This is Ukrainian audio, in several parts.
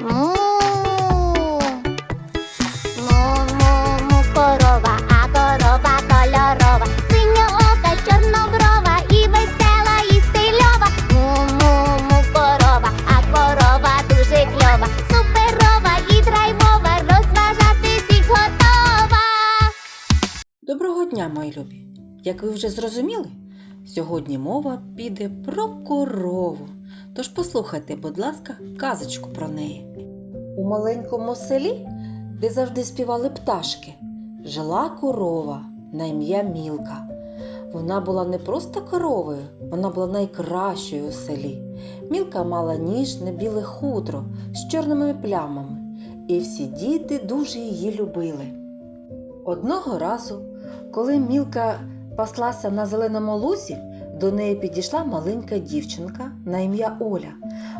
Му. Му-му-му, корова, а корова кольорова, синьоока, чорноброва і весела, і стильова. Корова, а корова дуже кльова, суперова і драйвова, розважати всіх готова. Доброго дня, мої любі! Як ви вже зрозуміли, сьогодні мова піде про корову. Тож послухайте, будь ласка, казочку про неї. У маленькому селі, де завжди співали пташки, жила корова на ім'я Мілка. Вона була не просто коровою, вона була найкращою у селі. Мілка мала ніжне біле хутро з чорними плямами, і всі діти дуже її любили. Одного разу, коли Мілка паслася на зеленому лузі, до неї підійшла маленька дівчинка на ім'я Оля.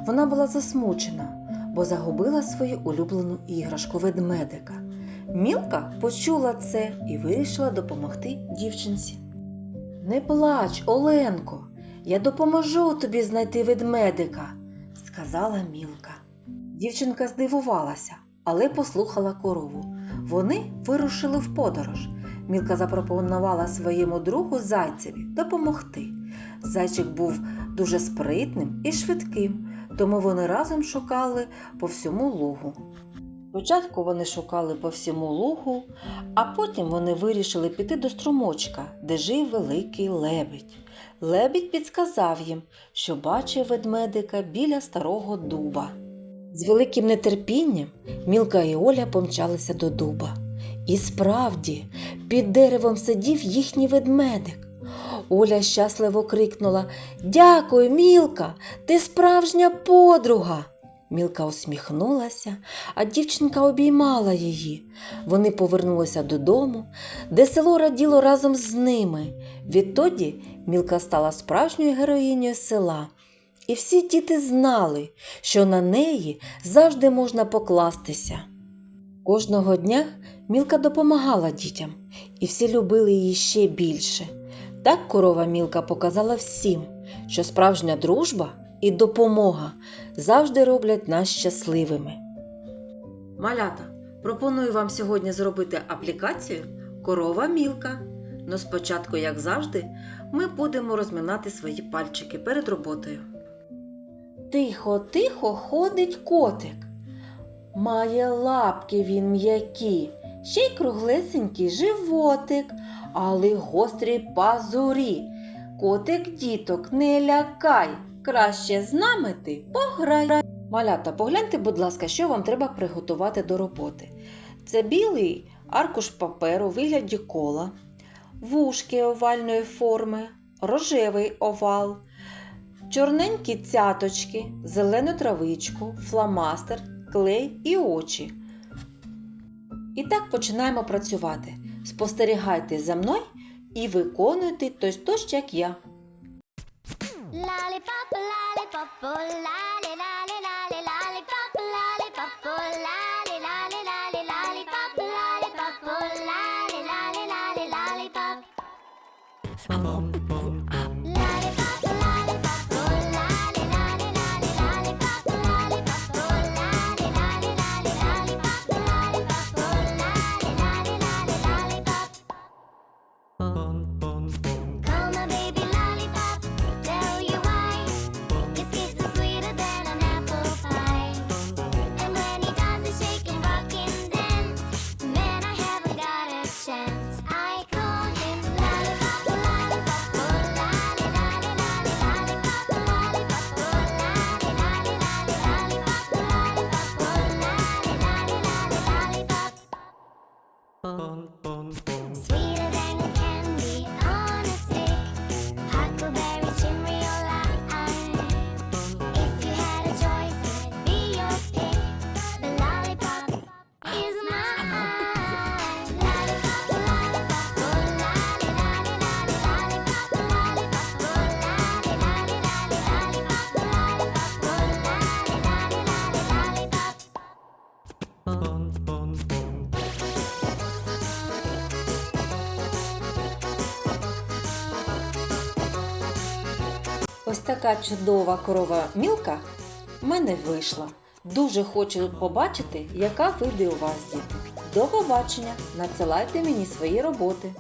Вона була засмучена, бо загубила свою улюблену іграшку ведмедика. Мілка почула це і вирішила допомогти дівчинці. Не плач, Оленко, я допоможу тобі знайти ведмедика, сказала Мілка. Дівчинка здивувалася, але послухала корову. Вони вирушили в подорож. Мілка запропонувала своєму другу зайцеві допомогти. Зайчик був дуже спритним і швидким, тому вони разом шукали по всьому лугу. Спочатку вони шукали по всьому лугу, а потім вони вирішили піти до струмочка, де жив великий лебідь. Лебідь підсказав їм, що бачив ведмедика біля старого дуба. З великим нетерпінням Мілка і Оля помчалися до дуба. І справді, під деревом сидів їхній ведмедик. Оля щасливо крикнула Дякую, Мілка, ти справжня подруга. Мілка усміхнулася, а дівчинка обіймала її. Вони повернулися додому, де село раділо разом з ними. Відтоді Мілка стала справжньою героїнею села. І всі діти знали, що на неї завжди можна покластися. Кожного дня Мілка допомагала дітям, і всі любили її ще більше. Так корова Мілка показала всім, що справжня дружба і допомога завжди роблять нас щасливими. Малята, пропоную вам сьогодні зробити аплікацію Корова Мілка. Но спочатку, як завжди, ми будемо розминати свої пальчики перед роботою. Тихо, тихо ходить котик. Має лапки він м'які, ще й круглесенький животик, але гострі пазурі. Котик діток, не лякай, краще з нами ти пограй. Малята, погляньте, будь ласка, що вам треба приготувати до роботи. Це білий аркуш паперу у вигляді кола, вушки овальної форми, рожевий овал, чорненькі цяточки, зелену травичку, фламастер, клей і очі. І так починаємо працювати. Спостерігайте за мною і виконуйте точно як я. Lollipop, Bon, bon, bon, bon. Така чудова корова мілка в мене вийшла. Дуже хочу побачити, яка вийде у вас, діти. До побачення! Надсилайте мені свої роботи.